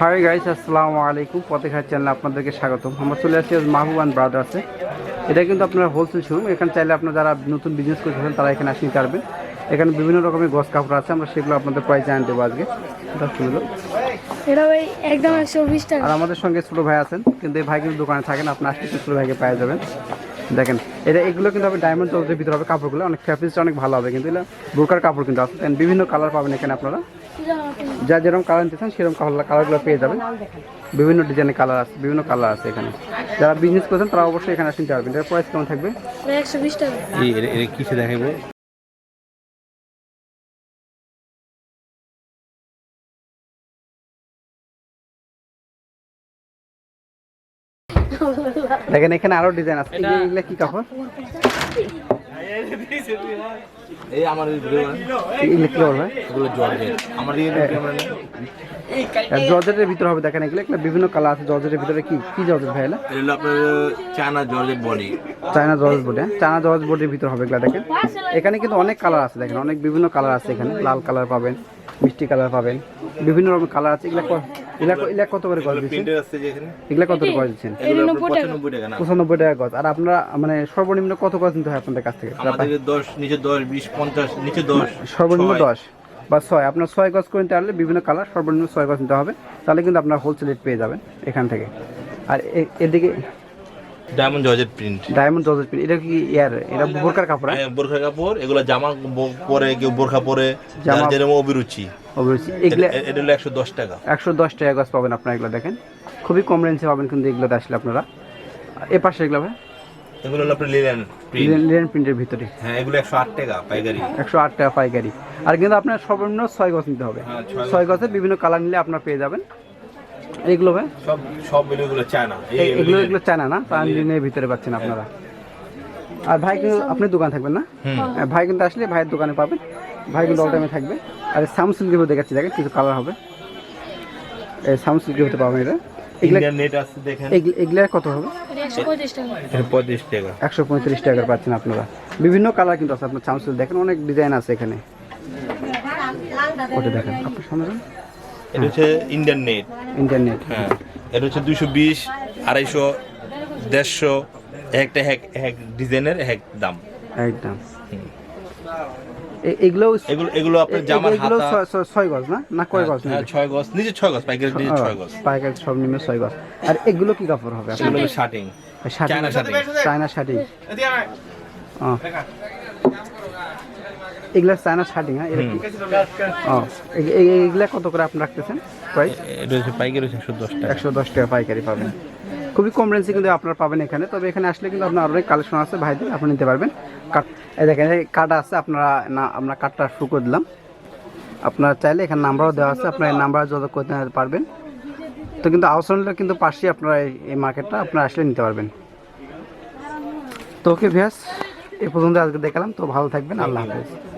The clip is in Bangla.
হাই গাইস আসসালামু আলাইকুম পথেঘাট চ্যানেলে আপনাদেরকে স্বাগতম। আমরা চলে আসছি আজ মাহবুবান ব্রাদার্সে এটা কিন্তু আপনার হোলসেল শোরুম এখানে চাইলে আপনারা যারা নতুন বিজনেস করতেছেন তারা এখানে আসতে পারবেন এখানে বিভিন্ন রকমের গস কাপড় আছে। আমরা সেগুলো আপনাদের প্রাইস জানিয়ে দেবো আজকে। এটা ভাই একদম একশো টাকা। আর আমাদের সঙ্গে ছোটো ভাই আছেন। কিন্তু এই ভাই কিন্তু দোকানে থাকেন। আপনি আসতে ছোটো ভাইকে পাওয়া যাবেন। দেখেন এটা এগুলো কিন্তু হবে ডায়মন্ড চৌধুরীর ভিতরে হবে কাপড়গুলো অনেক ফ্যাব্রিক্সটা অনেক ভালো হবে কিন্তু এটা বোরকার কাপড় কিন্তু আছে। বিভিন্ন কালার পাবেন এখানে আপনারা। যা যেরকম কালার নিতে চান সেরকম কালার কালারগুলো পেয়ে যাবেন। বিভিন্ন ডিজাইনের কালার আছে বিভিন্ন কালার আছে এখানে। যারা বিজনেস করছেন তারা অবশ্যই এখানে আসতে পারবেন। এটার প্রাইস কেমন থাকবে? একশো বিশ টাকা। এই এটা এটা কিসে দেখাবো দেখেন এখানে আরও ডিজাইন আছে। এই এগুলো কি কাপড়? এই আমার এগুলো কি বলবে এগুলো জর্জেট। আমার জর্জেটের ভিতরে হবে দেখেন এগুলো। বিভিন্ন কালার আছে। জর্জেটের ভিতরে কি কি জর্জেট ভাই এটা হলো আপনার China georgette body China georgette হ্যাঁ? চায়না জর্জ বোর্ডের ভিতরে হবে এগুলো দেখেন। এখানে কিন্তু অনেক কালার আছে দেখেন। অনেক বিভিন্ন কালার আছে এখানে। লাল কালার পাবেন মিষ্টি কালার পাবেন। বিভিন্ন রকম কালার আছে। এগুলা এগুলা কত করে গজ দিচ্ছেন? প্রিন্টার আছে যে এখানে। এগুলা কত করে গজ দিচ্ছেন? আপনার পঁচানব্বই টাকা গজ। আর আপনারা মানে সর্বনিম্ন কত গজ নিতে হয় আপনাদের কাছ থেকে? দশ নিচে দশ বিশ পঞ্চাশ নিচে দশ সর্বনিম্ন ছয়। দশ বা ছয়। আপনার ছয় গজ করে নিতে পারলে বিভিন্ন কালার সর্বনিম্ন ছয় গজ নিতে হবে। তাহলে কিন্তু আপনার হোলসেল রেট পেয়ে যাবেন এখান থেকে। আর এ- এদিকে diamond georgette print diamond georgette pin এটা কি ইয়ার? এটা বোরকার কাপড় হ্যাঁ? বোরখা কাপড় এগুলো জামা পরে কেউ বোরখা পরে জামা- যার যেরকম অভিরুচি। অবশ্যই এগুলা এটা হলো একশো দশ টাকা। একশো দশ টাকা গাছ পাবেন আপনারা এগুলো দেখেন। খুবই কম রেঞ্জে পাবেন কিন্তু এগুলোতে আসলে আপনারা। এ পাশে এগুলো ভাই? এগুলো হলো আপনার লিলেন প্রিন্ট লিনেন প্রিন্টের ভিতরে। হ্যাঁ এগুলো একশো আট টাকা পাইকারি। একশো আট টাকা পাইকারি। আর কিন্তু আপনার সর্বনিম্ন ছয় গজ নিতে হবে। হ্যাঁ, ছয় গজ। ছয় গজে বিভিন্ন কালার নিলে আপনার পেয়ে যাবেন। এগুলো ভাই? সব সব এগুলো চায়না। এগুলো এগুলো চায়না না? লিনের ভিতরে পাচ্ছেন আপনারা। আর ভাই কিন্তু আপনি দোকান থাকবেন না। হ্যাঁ, ভাই কিন্তু আসলে ভাইয়ের দোকানে পাবেন। ভাই কিন্তু অল টাইমে থাকবে। আর স্যামসুং গিভে দেখাচ্ছি দেখেন কিছু কালার হবে। এই স্যামসুং গিভতে পাবেন এটা এগুলো ইন্ডিয়ান নেট আছে দেখেন। এগুলো- এগুলার কত হবে? একশো পঁয়ত্রিশ টাকা। এটা পঁয়ত্রিশ টাকা। একশো পঁয়ত্রিশ টাকা পাচ্ছেন আপনারা। বিভিন্ন কালার কিন্তু আছে আপনার চামচুল দেখেন অনেক ডিজাইন আছে এখানে। ওটা দেখেন আপনার সামনে। এটা হচ্ছে ইন্ডিয়ান নেট ইন্টারনেট হ্যাঁ। এটা হচ্ছে দুশো বিশ আড়াইশো দেড়শো একটা এক এক ডিজাইনের এক দাম। একদম। এগুলো এগুলো এগুলো আপনার জামার হাতা। ছয়- ছয়- ছয় গজ না? না কয় গজ হ্যাঁ, ছয় গজ। নিচে ছয় গজ পাইকারি নিচে ছয় গজ। পাইকারি সব নিমে ছয় গজ। আর এগুলো কি কাপড় হবে? এগুলো শার্টিং চায়না শার্টিং চায়না শার্টিং এগুলা চায়না শার্টিং হ্যাঁ ও এগুলা কত করে আপনি রাখতেছেন প্রাইস পাইকারি একশো দশ টাকা। একশো দশ টাকা পাইকারি পাবেন। খুবই কম রেঞ্জে কিন্তু আপনারা পাবেন এখানে। তবে এখানে আসলে কিন্তু আপনার অনেক কালেকশন আছে ভাইদের আপনি নিতে পারবেন। কাট দেখেন এই কার্ড আছে আপনারা না আমরা কার্ডটা শুরু করে দিলাম। আপনারা চাইলে এখানে নাম্বারও দেওয়া আছে আপনার এই নাম্বার যোগাযোগ করতে পারবেন। তো কিন্তু আউসনের কিন্তু পাশেই আপনারা এই- এই মার্কেটটা আপনারা আসলে নিতে পারবেন। তো ওকে ভ্যাস এ পর্যন্ত আজকে দেখালাম। তো ভালো থাকবেন আল্লাহ হাফেজ।